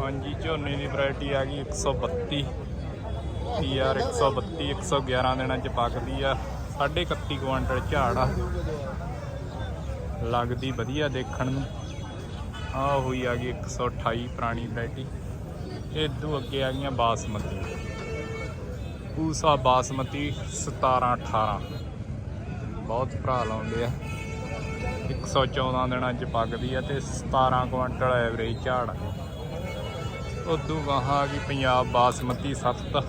ਹਾਂਜੀ, ਝੋਨੇ ਦੀ ਵੈਰਾਈਟੀ ਆ ਗਈ 132 ਪੀਆਰ 132 111 ਦਿਨਾਂ ਚ ਪੱਕਦੀ ਆ। 31 ਕੁਆਂਟਲ ਝਾੜ ਆ। ਲੱਗਦੀ ਵਧੀਆ ਦੇਖਣ ਨੂੰ। ਆ ਹੋਈ ਆ ਗਈ 128 ਪੁਰਾਣੀ ਵੈਰਾਈਟੀ ਇਦੋਂ ਅੱਗੇ ਆ ਗਈਆਂ ਬਾਸਮਤੀ। ਪੂਸਾ ਬਾਸਮਤੀ 17 18 ਬਹੁਤ ਭਰਾ ਲਾਉਂਦੇ ਆ। 114 ਦਿਨਾਂ ਚ ਪੱਕਦੀ ਆ ਤੇ 17 ਕੁਆਂਟਲ ਐਵਰੇਜ ਝਾੜ ਆ। ਉਦੋਂ ਗਾਹਾਂ ਆ ਗਈ ਪੰਜਾਬ ਬਾਸਮਤੀ 7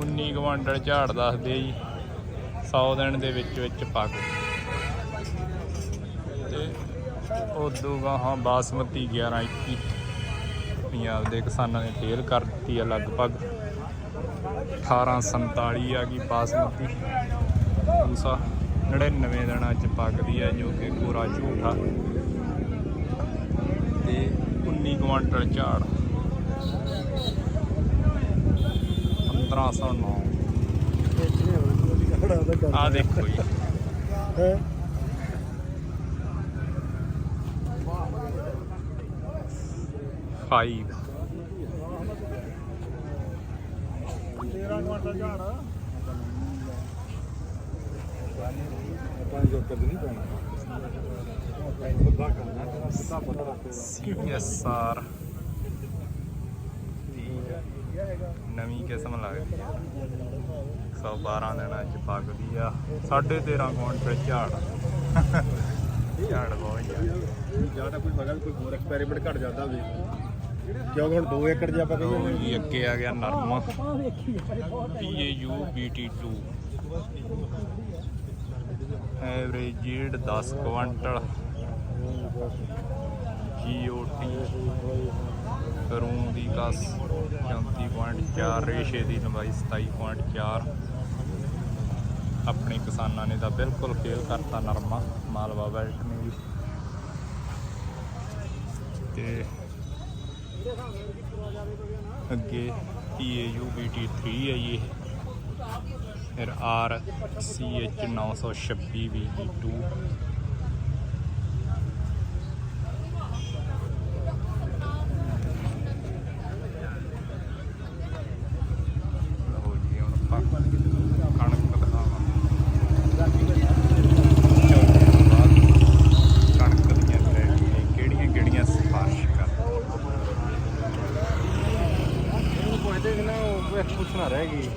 19 ਕੁਆਂਟਲ ਝਾੜ ਦੱਸਦੇ ਆ ਜੀ 100 ਦਿਨ ਦੇ ਵਿੱਚ ਵਿੱਚ ਪੱਕ ਤੇ ਉਦੋਂ ਗਾਹਾਂ ਬਾਸਮਤੀ 11 21 ਪੰਜਾਬ ਦੇ ਕਿਸਾਨਾਂ ਨੇ ਫੇਲ ਕਰ ਦਿੱਤੀ ਆ ਲਗਭਗ। 1847 ਆ ਗਈ ਬਾਸਮਤੀ। ਪੂਸਾ 99 ਦਿਨਾਂ ਚ ਪੱਕਦੀ ਆ ਜੋ ਕਿ ਕੋਰਾ ਝੂਠਾ। ਤੇ 19 ਕੁਆਂਟਲ ਝਾੜ। 1509 ਆ ਦੇਖੋ ਜੀ। ਫਾਈਵ 13 ਕੁਆਂਟਲ ਝਾੜ ਪੰਜ ਉੱਪਰ ਨਹੀਂ ਪੈਣਾ ਸਿੱਧਾ ਕਰਨਾ ਤੇਰਾ ਸਿੱਧਾ ਪਤਾ ਰੱਖੋ ਸੀਐਸਆਰ ਨਵੀਂ ਕਿਸਮ ਲੱਗਦੀ ਆ 112 ਦਿਨਾਂ ਚ ਪੱਕਦੀ ਆ। 13.5 ਕੁਆਂਟਲ ਝਾੜ। ਝਾੜ ਬਹੁਤ ਜ਼ਿਆਦਾ ਜਾਂ ਤਾਂ ਕੋਈ ਮਗਾ ਕੋਈ ਹੋਰ ਐਕਸਪੈਰੀਮੈਂਟ ਘਟ ਜਾਂਦਾ ਹੋਵੇ। ਕਿਉਂਕਿ ਹੁਣ 2 ਏਕੜ ਜੇ ਆਪਾਂ ਕਹੀਏ। ਜੀ ਅੱਗੇ ਆ ਗਿਆ ਨਰਮਾ। PAU BT2 average yield 10 quintal GOT ਕਰੂੰ ਦੀ ਕਸ 34.4 ਰੇਸ਼ੇ ਦੀ ਲੰਬਾਈ 27.4 ਆਪਣੇ ਕਿਸਾਨਾਂ ਨੇ ਤਾਂ ਬਿਲਕੁਲ ਫੇਲ ਕਰਤਾ ਨਰਮਾ, ਮਾਲਵਾ ਬੈਲਟ ਨੇ ਵੀ। ਤੇ ਅੱਗੇ PAU BT3 ਹੈ ਜੀ ਇਹ। ਫਿਰ R CH 926 VG2 ਕੋਈ ਪੁੱਛਣਾ ਰਹਿ ਗਈ।